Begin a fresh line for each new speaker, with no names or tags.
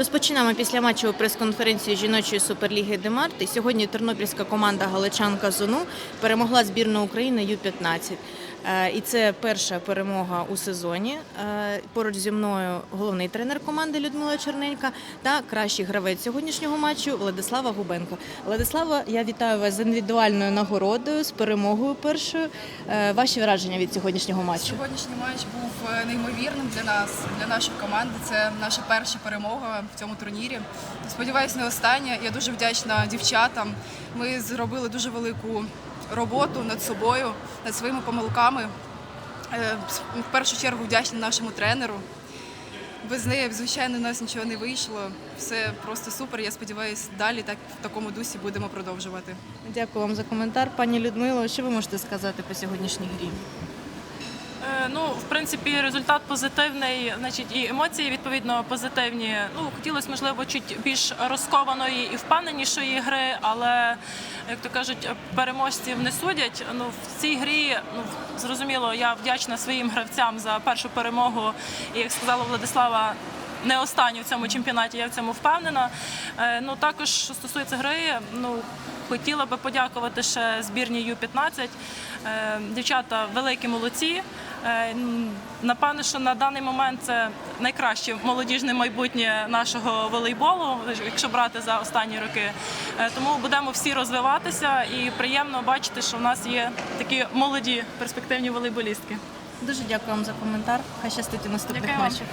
Розпочинаємо після матчу прес-конференцію жіночої суперліги Демарт. І сьогодні тернопільська команда Галичанка Зону перемогла збірну України Ю-15. Е, І це перша перемога у сезоні. Е, Поруч зі мною головний тренер команди Людмила Черненька та кращий гравець сьогоднішнього матчу Владислава Губенко. Владислава, я вітаю вас з індивідуальною нагородою, з перемогою першою. Е, Ваші враження від сьогоднішнього матчу?
Сьогоднішній матч був неймовірним для нас, для нашої команди. Це наша перша перемога в цьому турнірі. Сподіваюсь, не остання. Я дуже вдячна дівчатам. Ми зробили дуже велику роботу над собою, над своїми помилками. Е, В першу чергу вдячні нашому тренеру. Без неї, звичайно, у нас нічого не вийшло. Все просто супер. Я сподіваюся, далі так в такому дусі будемо продовжувати.
Дякую вам за коментар. Пані Людмило, що ви можете сказати по сьогоднішній грі?
Е, Ну, в принципі, результат позитивний, значить, і емоції відповідно позитивні. Ну, хотілося, можливо, чуть більш розкованої і впевненішої гри, але як то кажуть, переможців не судять. Ну, в цій грі, ну зрозуміло, я вдячна своїм гравцям за першу перемогу. І як сказала Владислава. Не останню в цьому чемпіонаті, я в цьому впевнена. Е, Ну також що стосується гри, ну хотіла би подякувати ще збірній Ю-15. Е, Дівчата великі молодці. Е, Напевно, що на даний момент це найкраще молодіжне майбутнє нашого волейболу, якщо брати за останні роки. Е, Тому будемо всі розвиватися і приємно бачити, що в нас є такі молоді перспективні волейболістки.
Дуже дякую вам за коментар. Хай щастить у наступних матчах.